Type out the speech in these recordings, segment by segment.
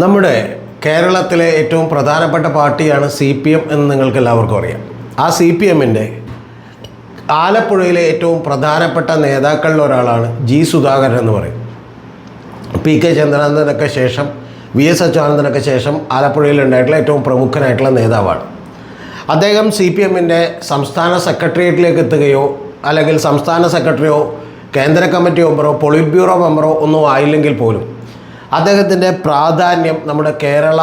നമ്മുടെ കേരളത്തിലെ ഏറ്റവും പ്രധാനപ്പെട്ട പാർട്ടിയാണ് സി പി എം എന്ന് നിങ്ങൾക്ക് എല്ലാവർക്കും അറിയാം. ആ സി പി എമ്മിന്റെ ആലപ്പുഴയിലെ ഏറ്റവും പ്രധാനപ്പെട്ട നേതാക്കളിൽ ഒരാളാണ് ജി സുധാകരൻ എന്ന് പറയും. പി കെ ചന്ദ്രാനന്ദനൊക്കെ ശേഷം വി എസ് അച്യുതാനന്ദനൊക്കെ ശേഷം ആലപ്പുഴയിൽ ഉണ്ടായിട്ടുള്ള ഏറ്റവും പ്രമുഖനായിട്ടുള്ള നേതാവാണ്. അദ്ദേഹം സി പി എമ്മിന്റെ സംസ്ഥാന സെക്രട്ടേറിയറ്റിലേക്ക് എത്തുകയോ അല്ലെങ്കിൽ സംസ്ഥാന സെക്രട്ടറിയോ കേന്ദ്ര കമ്മിറ്റി മെമ്പറോ പൊളിറ്റ് ബ്യൂറോ മെമ്പറോ ഒന്നും ആയില്ലെങ്കിൽ പോലും അദ്ദേഹത്തിന്റെ പ്രാധാന്യം നമ്മുടെ കേരള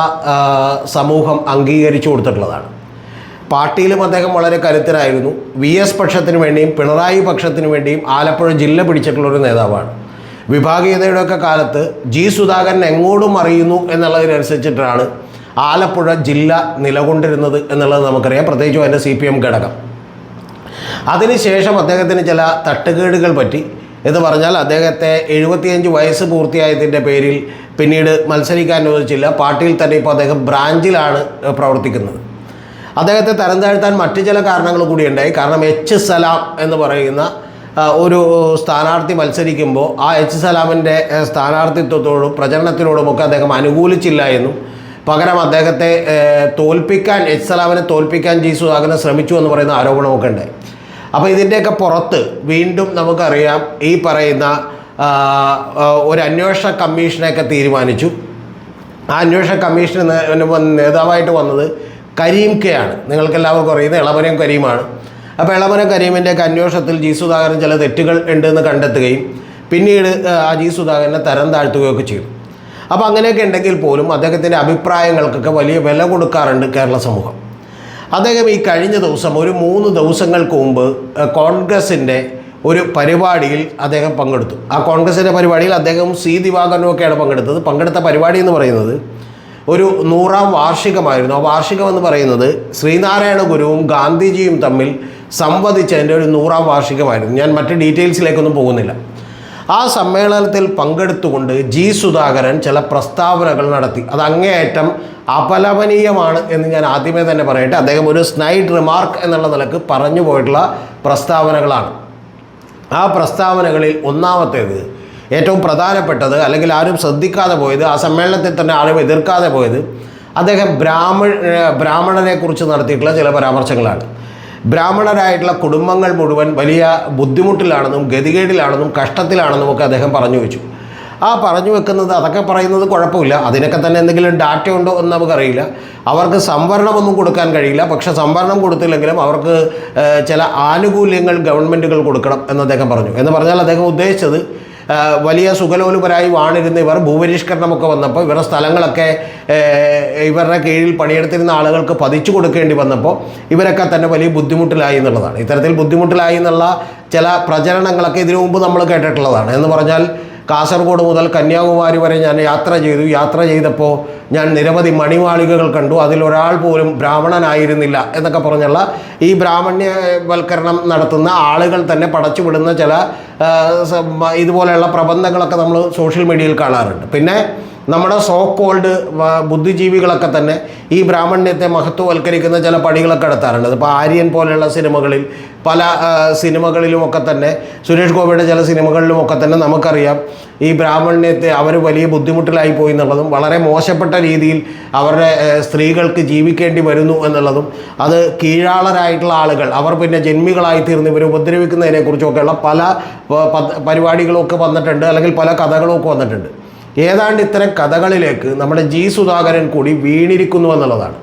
സമൂഹം അംഗീകരിച്ചു കൊടുത്തിട്ടുള്ളതാണ്. പാർട്ടിയിലും അദ്ദേഹം വളരെ കരുത്തരായിരുന്നു. വി എസ് പക്ഷത്തിന് വേണ്ടിയും പിണറായി പക്ഷത്തിന് വേണ്ടിയും ആലപ്പുഴ ജില്ല പിടിച്ചിട്ടുള്ള ഒരു നേതാവാണ്. വിഭാഗീയതയുടെയൊക്കെ കാലത്ത് ജി സുധാകരൻ എങ്ങോട്ടും അറിയുന്നു എന്നുള്ളതിനനുസരിച്ചിട്ടാണ് ആലപ്പുഴ ജില്ല നിലകൊണ്ടിരുന്നത് എന്നുള്ളത് നമുക്കറിയാം. പ്രത്യേകിച്ചും അതിന്റെ സി പി എം ഘടകം. അതിനുശേഷം അദ്ദേഹത്തിന് ചില തട്ടുകേടുകൾ പറ്റി. എന്ന് പറഞ്ഞാൽ അദ്ദേഹത്തെ എഴുപത്തിയഞ്ച് വയസ്സ് പൂർത്തിയായതിന്റെ പേരിൽ പിന്നീട് മത്സരിക്കാൻ അനുവദിച്ചില്ല. പാർട്ടിയിൽ തന്നെ ഇപ്പോൾ അദ്ദേഹം ബ്രാഞ്ചിലാണ് പ്രവർത്തിക്കുന്നത്. അദ്ദേഹത്തെ തരം താഴ്ത്താൻ മറ്റു ചില കാരണങ്ങൾ കൂടിയുണ്ടായി. കാരണം എച്ച് സലാം എന്ന് പറയുന്ന ഒരു സ്ഥാനാർത്ഥി മത്സരിക്കുമ്പോൾ ആ എച്ച് സലാമിന്റെ സ്ഥാനാർത്ഥിത്വത്തോടും പ്രചരണത്തിനോടുമൊക്കെ അദ്ദേഹം അനുകൂലിച്ചില്ല എന്നും പകരം അദ്ദേഹത്തെ തോൽപ്പിക്കാൻ എച്ച് സലാമിനെ തോൽപ്പിക്കാൻ ജി സുധാകരൻ ശ്രമിച്ചു എന്ന് പറയുന്ന ആരോപണമൊക്കെ ഉണ്ടായി. അപ്പോൾ ഇതിന്റെയൊക്കെ പുറത്ത് വീണ്ടും നമുക്കറിയാം ഈ പറയുന്ന ഒരു അന്വേഷണ കമ്മീഷനെയൊക്കെ തീരുമാനിച്ചു. ആ അന്വേഷണ കമ്മീഷൻ നേതാവായിട്ട് വന്നത് കരീം കെ ആണ്. നിങ്ങൾക്കെല്ലാവർക്കും അറിയുന്നത് ഇളമരം കരീമാണ്. അപ്പോൾ ഇളമരം കരീമിന്റെയൊക്കെ അന്വേഷണത്തിൽ ജി സുധാകരൻ ചില തെറ്റുകൾ ഉണ്ടെന്ന് കണ്ടെത്തുകയും പിന്നീട് ആ ജി സുധാകരനെ തരം താഴ്ത്തുകയൊക്കെ ചെയ്തു. അപ്പോൾ അങ്ങനെയൊക്കെ ഉണ്ടെങ്കിൽ പോലും അദ്ദേഹത്തിന്റെ അഭിപ്രായങ്ങൾക്കൊക്കെ വലിയ വില കൊടുക്കാറുണ്ട് കേരള സമൂഹം. അദ്ദേഹം ഈ കഴിഞ്ഞ ദിവസം ഒരു മൂന്ന് ദിവസങ്ങൾക്ക് മുമ്പ് കോൺഗ്രസിന്റെ ഒരു പരിപാടിയിൽ അദ്ദേഹം പങ്കെടുത്തു. ആ കോൺഗ്രസിന്റെ പരിപാടിയിൽ അദ്ദേഹം സി ദിവാകരനും ഒക്കെയാണ് പങ്കെടുത്തത്. പങ്കെടുത്ത പരിപാടി എന്ന് പറയുന്നത് ഒരു നൂറാം വാർഷികമായിരുന്നു. ആ വാർഷികം എന്ന് പറയുന്നത് ശ്രീനാരായണ ഗുരുവും ഗാന്ധിജിയും തമ്മിൽ സംവദിച്ചതിന്റെ ഒരു നൂറാം വാർഷികമായിരുന്നു. ഞാൻ മറ്റ് ഡീറ്റെയിൽസിലേക്കൊന്നും പോകുന്നില്ല. ആ സമ്മേളനത്തിൽ പങ്കെടുത്തുകൊണ്ട് ജി സുധാകരൻ ചില പ്രസ്താവനകൾ നടത്തി. അത് അങ്ങേയറ്റം അപലപനീയമാണ് എന്ന് ഞാൻ ആദ്യമേ തന്നെ പറയട്ടെ. അദ്ദേഹം ഒരു സ്നൈഡ് റിമാർക്ക് എന്നുള്ള നിലയ്ക്ക് പറഞ്ഞു പോയിട്ടുള്ള പ്രസ്താവനകളാണ്. ആ പ്രസ്താവനകളിൽ ഒന്നാമത്തേത് ഏറ്റവും പ്രധാനപ്പെട്ടത് അല്ലെങ്കിൽ ആരും ശ്രദ്ധിക്കാതെ പോയത് ആ സമ്മേളനത്തിൽ തന്നെ ആരും എതിർക്കാതെ പോയത് അദ്ദേഹം ബ്രാഹ്മ ബ്രാഹ്മണനെക്കുറിച്ച് നടത്തിയിട്ടുള്ള ചില പരാമർശങ്ങളാണ്. ബ്രാഹ്മണരായിട്ടുള്ള കുടുംബങ്ങൾ മുഴുവൻ വലിയ ബുദ്ധിമുട്ടിലാണെന്നും ഗതികേടിലാണെന്നും കഷ്ടത്തിലാണെന്നും ഒക്കെ അദ്ദേഹം പറഞ്ഞു വെച്ചു. ആ പറഞ്ഞു വെക്കുന്നത് അതൊക്കെ പറയുന്നത് കുഴപ്പമില്ല. അതിനൊക്കെ തന്നെ എന്തെങ്കിലും ഡാറ്റ ഉണ്ടോ എന്ന് നമുക്കറിയില്ല. അവർക്ക് സംവരണമൊന്നും കൊടുക്കാൻ കഴിയില്ല. പക്ഷെ സംവരണം കൊടുത്തില്ലെങ്കിലും അവർക്ക് ചില ആനുകൂല്യങ്ങൾ ഗവൺമെന്റുകൾ കൊടുക്കണം എന്ന് അദ്ദേഹം പറഞ്ഞു. എന്ന് പറഞ്ഞാൽ അദ്ദേഹം ഉദ്ദേശിച്ചത് വലിയ സുഖലോലുപരായി വാണിരുന്ന ഇവർ ഭൂപരിഷ്കരണമൊക്കെ വന്നപ്പോൾ ഇവരുടെ സ്ഥലങ്ങളൊക്കെ ഇവരുടെ കീഴിൽ പണിയെടുത്തിരുന്ന ആളുകൾക്ക് പതിച്ചു കൊടുക്കേണ്ടി വന്നപ്പോൾ ഇവരൊക്കെ തന്നെ വലിയ ബുദ്ധിമുട്ടിലായി എന്നുള്ളതാണ്. ഇത്തരത്തിൽ ബുദ്ധിമുട്ടിലായി എന്നുള്ള ചില പ്രചരണങ്ങളൊക്കെ ഇതിനു മുമ്പ് നമ്മൾ കേട്ടിട്ടുള്ളതാണ്. എന്ന് പറഞ്ഞാൽ കാസർഗോഡ് മുതൽ കന്യാകുമാരി വരെ ഞാൻ യാത്ര ചെയ്തു. യാത്ര ചെയ്തപ്പോൾ ഞാൻ നിരവധി മണിമാളികകൾ കണ്ടു. അതിലൊരാൾ പോലും ബ്രാഹ്മണനായിരുന്നില്ല എന്നൊക്കെ പറഞ്ഞുള്ള ഈ ബ്രാഹ്മണ്യവൽക്കരണം നടത്തുന്ന ആളുകൾ തന്നെ പടച്ചുവിടുന്ന ചില ഇതുപോലെയുള്ള പ്രബന്ധങ്ങളൊക്കെ നമ്മൾ സോഷ്യൽ മീഡിയയിൽ കാണാറുണ്ട്. പിന്നെ നമ്മുടെ സോ കോൾഡ് ബുദ്ധിജീവികളൊക്കെ തന്നെ ഈ ബ്രാഹ്മണ്യത്തെ മഹത്വവൽക്കരിക്കുന്ന ചില പണികളൊക്കെ നടത്താറുണ്ട്. ഇപ്പോൾ ആര്യൻ പോലെയുള്ള സിനിമകളിൽ പല സിനിമകളിലുമൊക്കെ തന്നെ സുരേഷ് ഗോപിയുടെ ചില സിനിമകളിലുമൊക്കെ തന്നെ നമുക്കറിയാം ഈ ബ്രാഹ്മണ്യത്തെ അവർ വലിയ ബുദ്ധിമുട്ടിലായി പോയി എന്നുള്ളതും വളരെ മോശപ്പെട്ട രീതിയിൽ അവരുടെ സ്ത്രീകൾക്ക് ജീവിക്കേണ്ടി വരുന്നു എന്നുള്ളതും അത് കീഴാളരായിട്ടുള്ള ആളുകൾ അവർ പിന്നെ ജന്മികളായി തീർന്ന് ഇവർ ഉപദ്രവിക്കുന്നതിനെക്കുറിച്ചൊക്കെയുള്ള പല പ- പ- പരിപാടികളും ഒക്കെ വന്നിട്ടുണ്ട് അല്ലെങ്കിൽ പല കഥകളൊക്കെ വന്നിട്ടുണ്ട്. ഏതാണ്ട് ഇത്തരം കഥകളിലേക്ക് നമ്മുടെ ജി സുധാകരൻ കൂടി വീണിരിക്കുന്നു എന്നുള്ളതാണ്.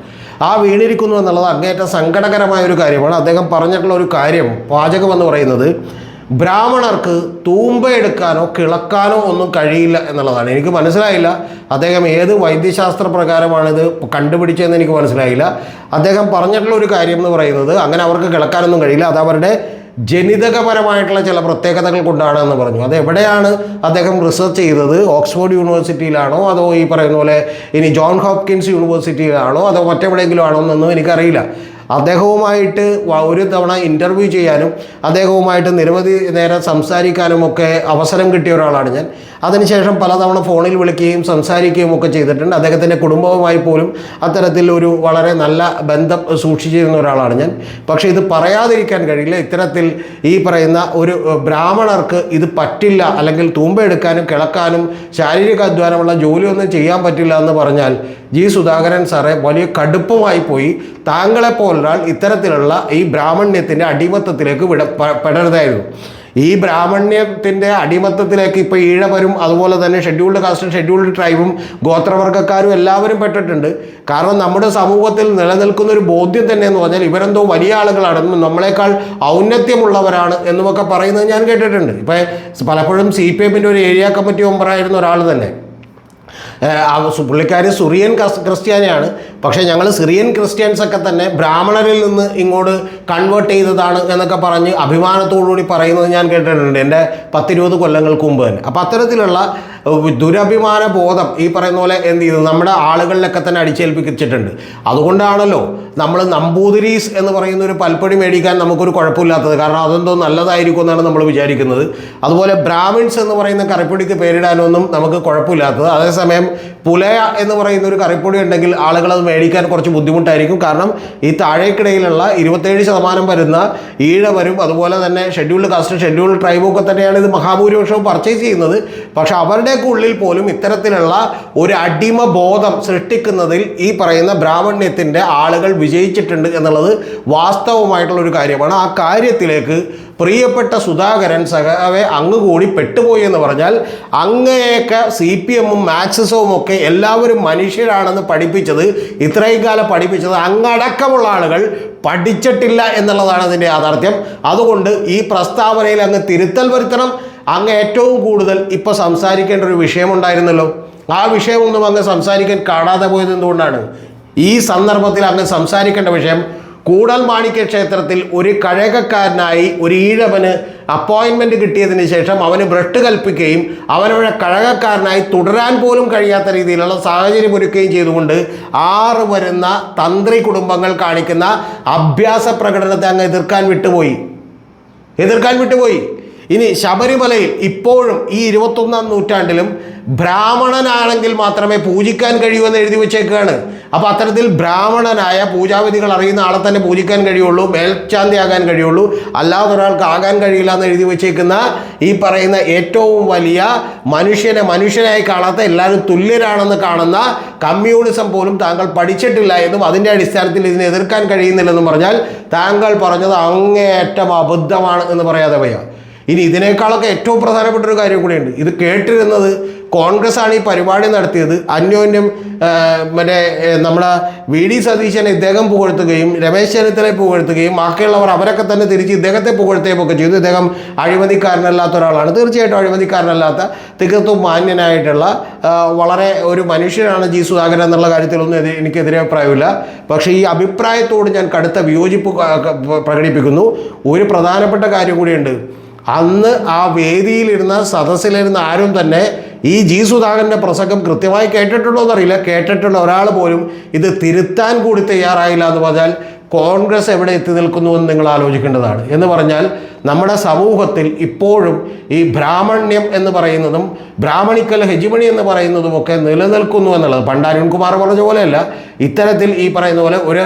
ആ വീണിരിക്കുന്നു എന്നുള്ളത് അങ്ങേറ്റം സങ്കടകരമായ ഒരു കാര്യമാണ്. അദ്ദേഹം പറഞ്ഞിട്ടുള്ള ഒരു കാര്യം പാചകം എന്ന് പറയുന്നത് ബ്രാഹ്മണർക്ക് തൂമ്പയെടുക്കാനോ കിളക്കാനോ ഒന്നും കഴിയില്ല എന്നുള്ളതാണ്. എനിക്ക് മനസ്സിലായില്ല അദ്ദേഹം ഏത് വൈദ്യശാസ്ത്ര പ്രകാരമാണിത് കണ്ടുപിടിച്ചതെന്ന് എനിക്ക് മനസ്സിലായില്ല. അദ്ദേഹം പറഞ്ഞിട്ടുള്ള ഒരു കാര്യം എന്ന് പറയുന്നത് അങ്ങനെ അവർക്ക് കിളക്കാനൊന്നും കഴിയില്ല. അത് അവരുടെ ജനിതകപരമായിട്ടുള്ള ചില പ്രത്യേകതകൾ കൊണ്ടാണ് എന്ന് പറഞ്ഞു. അത് എവിടെയാണ് അദ്ദേഹം റിസർച്ച് ചെയ്തത്? ഓക്സ്ഫോർഡ് യൂണിവേഴ്സിറ്റിയിലാണോ? അതോ ഈ പറയുന്ന പോലെ ഇനി ജോൺ ഹോപ്കിൻസ് യൂണിവേഴ്സിറ്റിയിലാണോ? അതോ മറ്റെവിടെയെങ്കിലും ആണോ എന്നൊന്നും എനിക്കറിയില്ല. അദ്ദേഹവുമായിട്ട് ഒരു തവണ ഇന്റർവ്യൂ ചെയ്യാനും അദ്ദേഹവുമായിട്ട് നിരവധി നേരം സംസാരിക്കാനും ഒക്കെ അവസരം കിട്ടിയ ഒരാളാണ് ഞാൻ. അതിനുശേഷം പലതവണ ഫോണിൽ വിളിക്കുകയും സംസാരിക്കുകയും ഒക്കെ ചെയ്തിട്ടുണ്ട്. അദ്ദേഹത്തിന്റെ കുടുംബവുമായി പോലും അത്തരത്തിൽ ഒരു വളരെ നല്ല ബന്ധം സൂക്ഷിച്ചിരുന്ന ഒരാളാണ് ഞാൻ. പക്ഷേ ഇത് പറയാതിരിക്കാൻ കഴിയില്ല. ഇത്തരത്തിൽ ഈ പറയുന്ന ഒരു ബ്രാഹ്മണർക്ക് ഇത് പറ്റില്ല. അല്ലെങ്കിൽ തൂമ്പയെടുക്കാനും കിളക്കാനും ശാരീരിക അധ്വാനമുള്ള ജോലിയൊന്നും ചെയ്യാൻ പറ്റില്ല എന്ന് പറഞ്ഞാൽ ജി സുധാകരൻ സാറെ വലിയ കടുപ്പമായി പോയി. താങ്കളെ താങ്കളെപ്പോലൊരാൾ ഇത്തരത്തിലുള്ള ഈ ബ്രാഹ്മണ്യത്തിന്റെ അടിമത്തത്തിലേക്ക് വിട പെടരുതായിരുന്നു. ഈ ബ്രാഹ്മണ്യത്തിന്റെ അടിമത്തത്തിലേക്ക് ഇപ്പോൾ ഈഴവരും അതുപോലെ തന്നെ ഷെഡ്യൂൾഡ് കാസ്റ്റും ഷെഡ്യൂൾഡ് ട്രൈബും ഗോത്രവർഗക്കാരും എല്ലാവരും പെട്ടിട്ടുണ്ട്. കാരണം നമ്മുടെ സമൂഹത്തിൽ നിലനിൽക്കുന്ന ഒരു ബോധ്യം തന്നെ എന്ന് പറഞ്ഞാൽ ഇവരെന്തോ വലിയ ആളുകളാണ്. നമ്മളെക്കാൾ ഔന്നത്യമുള്ളവരാണ് എന്നുമൊക്കെ പറയുന്നത് ഞാൻ കേട്ടിട്ടുണ്ട്. ഇപ്പം പലപ്പോഴും സി പി എമ്മിന്റെ ഒരു ഏരിയ കമ്മിറ്റി മെമ്പറായിരുന്ന ഒരാൾ തന്നെ. പുള്ളിക്കാരി സുറിയൻ ക്രിസ്ത്യാനിയാണ്. പക്ഷേ ഞങ്ങൾ സിറിയൻ ക്രിസ്ത്യൻസ് ഒക്കെ തന്നെ ബ്രാഹ്മണരിൽ നിന്ന് ഇങ്ങോട്ട് കൺവേർട്ട് ചെയ്തതാണ് എന്നൊക്കെ പറഞ്ഞ് അഭിമാനത്തോടുകൂടി പറയുന്നത് ഞാൻ കേട്ടിട്ടുണ്ട്. എന്റെ പത്തിരുപത് കൊല്ലങ്ങൾക്ക് മുമ്പ് തന്നെ. അപ്പോൾ അത്തരത്തിലുള്ള ദുരഭിമാന ബോധം ഈ പറയുന്ന പോലെ എന്ത് ചെയ്തു? നമ്മുടെ ആളുകളിലൊക്കെ തന്നെ അടിച്ചേൽപ്പിച്ചിട്ടുണ്ട്. അതുകൊണ്ടാണല്ലോ നമ്മൾ നമ്പൂതിരീസ് എന്ന് പറയുന്ന ഒരു പൽപ്പടി മേടിക്കാൻ നമുക്കൊരു കുഴപ്പമില്ലാത്തത്. കാരണം അതെന്തോ നല്ലതായിരിക്കും എന്നാണ് നമ്മൾ വിചാരിക്കുന്നത്. അതുപോലെ ബ്രാഹ്മിൺസ് എന്ന് പറയുന്ന കറിപ്പൊടിക്ക് പേരിടാനൊന്നും നമുക്ക് കുഴപ്പമില്ലാത്തത്. അതേസമയം പുലയ എന്ന് പറയുന്ന ഒരു കറിപ്പൊടി ഉണ്ടെങ്കിൽ ആളുകൾ അത് മേടിക്കാൻ കുറച്ച് ബുദ്ധിമുട്ടായിരിക്കും. കാരണം ഈ താഴേക്കിടയിലുള്ള ഇരുപത്തേഴ് ശതമാനം വരുന്ന ഈഴവരും അതുപോലെ തന്നെ ഷെഡ്യൂൾഡ് കാസ്റ്റ് ഷെഡ്യൂൾഡ് ട്രൈബും ഒക്കെ തന്നെയാണ് ഇത് മഹാഭൂരിപക്ഷവും പർച്ചേസ് ചെയ്യുന്നത്. പക്ഷെ അവരുടെയൊക്കെ ഉള്ളിൽ പോലും ഇത്തരത്തിലുള്ള ഒരു അടിമ ബോധം സൃഷ്ടിക്കുന്നതിൽ ഈ പറയുന്ന ബ്രാഹ്മണ്യത്തിന്റെ ആളുകൾ വിജയിച്ചിട്ടുണ്ട് എന്നുള്ളത് വാസ്തവമായിട്ടുള്ള ഒരു കാര്യമാണ്. ആ കാര്യത്തിലേക്ക് പ്രിയപ്പെട്ട സുധാകരൻ സഖാവെ അങ്ങ് കൂടി പെട്ടുപോയി എന്ന് പറഞ്ഞാൽ അങ്ങയൊക്കെ സി പി എമ്മും മാക്സിസവും ഒക്കെ എല്ലാവരും മനുഷ്യരാണെന്ന് പഠിപ്പിച്ചത് ഇത്രയും കാലം പഠിപ്പിച്ചത് അങ്ങടക്കമുള്ള ആളുകൾ പഠിച്ചിട്ടില്ല എന്നുള്ളതാണ് അതിന്റെ യാഥാർത്ഥ്യം. അതുകൊണ്ട് ഈ പ്രസ്താവനയിൽ അങ്ങ് തിരുത്തൽ വരുത്തണം. അങ്ങ് ഏറ്റവും കൂടുതൽ ഇപ്പോൾ സംസാരിക്കേണ്ട ഒരു വിഷയമുണ്ടായിരുന്നല്ലോ. ആ വിഷയമൊന്നും അങ്ങ് സംസാരിക്കാൻ കാണാതെ പോയത് എന്തുകൊണ്ടാണ്? ഈ സന്ദർഭത്തിൽ അങ്ങ് സംസാരിക്കേണ്ട വിഷയം കൂടൽ മാണിക്യ ക്ഷേത്രത്തിൽ ഒരു കഴകക്കാരനായി ഒരു ഈഴവന് അപ്പോയിൻമെന്റ് കിട്ടിയതിന് ശേഷം അവന് ഭ്രഷ്ട് കൽപ്പിക്കുകയും അവനവിടെ കഴകക്കാരനായി തുടരാൻ പോലും കഴിയാത്ത രീതിയിലുള്ള സാഹചര്യം ഒരുക്കുകയും ചെയ്തുകൊണ്ട് ആറ് വരുന്ന തന്ത്രി കുടുംബങ്ങൾ കാണിക്കുന്ന അഭ്യാസ പ്രകടനത്തെ അങ്ങ് എതിർക്കാൻ വിട്ടുപോയി. എതിർക്കാൻ വിട്ടുപോയി. ഇനി ശബരിമലയിൽ ഇപ്പോഴും ഈ ഇരുപത്തൊന്നാം നൂറ്റാണ്ടിലും ബ്രാഹ്മണനാണെങ്കിൽ മാത്രമേ പൂജിക്കാൻ കഴിയൂ എന്ന് എഴുതി വെച്ചേക്കുകയാണ് അപ്പോൾ അത്തരത്തിൽ ബ്രാഹ്മണനായ പൂജാവിധികൾ അറിയുന്ന ആളെ തന്നെ പൂജിക്കാൻ കഴിയുള്ളൂ മേൽശാന്തി ആകാൻ കഴിയുള്ളൂ അല്ലാതെ ഒരാൾക്ക് ആകാൻ കഴിയില്ല എന്ന് എഴുതി വെച്ചേക്കുന്ന ഈ പറയുന്ന ഏറ്റവും വലിയ മനുഷ്യനെ മനുഷ്യനായി കാണാത്ത എല്ലാവരും തുല്യരാണെന്ന് കാണുന്ന കമ്മ്യൂണിസം പോലും താങ്കൾ പഠിച്ചിട്ടില്ല എന്നും അതിന്റെ അടിസ്ഥാനത്തിൽ ഇതിനെ എതിർക്കാൻ കഴിയുന്നില്ലെന്നും പറഞ്ഞാൽ താങ്കൾ പറഞ്ഞത് അങ്ങേയറ്റം അബദ്ധമാണ് എന്ന് പറയാതെ വയ്യ. ഇനി ഇതിനേക്കാളൊക്കെ ഏറ്റവും പ്രധാനപ്പെട്ട ഒരു കാര്യം കൂടിയുണ്ട്. ഇത് കേട്ടിരുന്നത് കോൺഗ്രസ് ആണ് ഈ പരിപാടി നടത്തിയത്. അന്യോന്യം മറ്റേ നമ്മുടെ വി ഡി സതീശനെ ഇദ്ദേഹം പുകഴ്ത്തുകയും രമേശ് ചെന്നിത്തലയെ പുകഴ്ത്തുകയും ബാക്കിയുള്ളവർ അവരൊക്കെ തന്നെ തിരിച്ച് ഇദ്ദേഹത്തെ പുകഴ്ത്തുകയും ഒക്കെ ചെയ്തു. ഇദ്ദേഹം അഴിമതിക്കാരനല്ലാത്ത ഒരാളാണ്. തീർച്ചയായിട്ടും അഴിമതിക്കാരനല്ലാത്ത തികത്തും മാന്യനായിട്ടുള്ള വളരെ ഒരു മനുഷ്യനാണ് ജി സുധാകരൻ എന്നുള്ള കാര്യത്തിലൊന്നും എനിക്കെതിരെ അഭിപ്രായമില്ല. പക്ഷേ ഈ അഭിപ്രായത്തോട് ഞാൻ കടുത്ത വിയോജിപ്പ് പ്രകടിപ്പിക്കുന്നു. ഒരു പ്രധാനപ്പെട്ട കാര്യം കൂടിയുണ്ട്. അന്ന് ആ വേദിയിലിരുന്ന സദസ്സിലിരുന്ന ആരും തന്നെ ഈ ജി സുധാകരന്റെ പ്രസംഗം കൃത്യമായി കേട്ടിട്ടുണ്ടോ എന്നറിയില്ല. കേട്ടിട്ടുള്ള ഒരാൾ പോലും ഇത് തിരുത്താൻ കൂടി തയ്യാറായില്ല എന്ന് പറഞ്ഞാൽ കോൺഗ്രസ് എവിടെ എത്തി നിൽക്കുന്നുവെന്ന് നിങ്ങൾ ആലോചിക്കേണ്ടതാണ്. എന്ന് പറഞ്ഞാൽ നമ്മുടെ സമൂഹത്തിൽ ഇപ്പോഴും ഈ ബ്രാഹ്മണ്യം എന്ന് പറയുന്നതും ബ്രാഹ്മണിക്കൽ ഹെജിമണി എന്ന് പറയുന്നതുമൊക്കെ നിലനിൽക്കുന്നു എന്നുള്ളത്. പണ്ട് അരുൺകുമാർ പറഞ്ഞ പോലെയല്ല. ഇത്തരത്തിൽ ഈ പറയുന്ന പോലെ ഒരു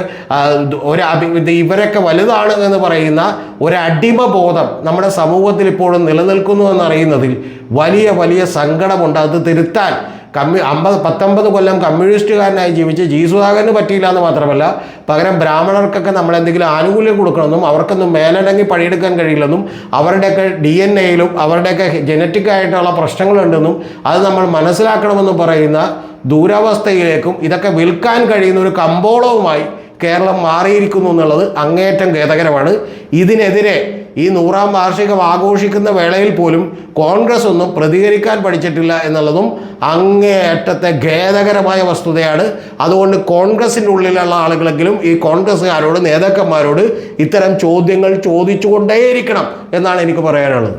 ഒരു ഇവരൊക്കെ വലുതാണ് എന്ന് പറയുന്ന ഒരു അടിമ ബോധം നമ്മുടെ സമൂഹത്തിൽ ഇപ്പോഴും നിലനിൽക്കുന്നു എന്നറിയുന്നതിൽ വലിയ വലിയ സങ്കടമുണ്ട്. അത് തിരുത്താൻ കമ്മ്യൂ അമ്പത് പത്തൊമ്പത് കൊല്ലം കമ്മ്യൂണിസ്റ്റുകാരനായി ജീവിച്ച് ജി സുധാകരന് പറ്റിയില്ല എന്ന് മാത്രമല്ല പകരം ബ്രാഹ്മണർക്കൊക്കെ നമ്മൾ എന്തെങ്കിലും ആനുകൂല്യം കൊടുക്കണമെന്നും അവർക്കൊന്നും മേലടങ്ങി പണിയെടുക്കാൻ കഴിയില്ലെന്നും അവരുടെയൊക്കെ ഡി എൻ എയിലും അവരുടെയൊക്കെ ജനറ്റിക് ആയിട്ടുള്ള പ്രശ്നങ്ങളുണ്ടെന്നും അത് നമ്മൾ മനസ്സിലാക്കണമെന്ന് പറയുന്ന ദൂരാവസ്ഥയിലേക്കും ഇതൊക്കെ വിൽക്കാൻ കഴിയുന്ന ഒരു കമ്പോളവുമായി കേരളം മാറിയിരിക്കുന്നു എന്നുള്ളത് അങ്ങേയറ്റം ഖേദകരമാണ്. ഇതിനെതിരെ ഈ നൂറാം വാർഷികം ആഘോഷിക്കുന്ന വേളയിൽ പോലും കോൺഗ്രസ് ഒന്നും പ്രതികരിക്കാൻ പഠിച്ചിട്ടില്ല എന്നുള്ളതും അങ്ങേയറ്റത്തെ ഖേദകരമായ വസ്തുതയാണ്. അതുകൊണ്ട് കോൺഗ്രസിന്റെ ഉള്ളിലുള്ള ആളുകളെങ്കിലും ഈ കോൺഗ്രസ്സുകാരോട് നേതാക്കന്മാരോട് ഇത്തരം ചോദ്യങ്ങൾ ചോദിച്ചുകൊണ്ടേയിരിക്കണം എന്നാണ് എനിക്ക് പറയാനുള്ളത്.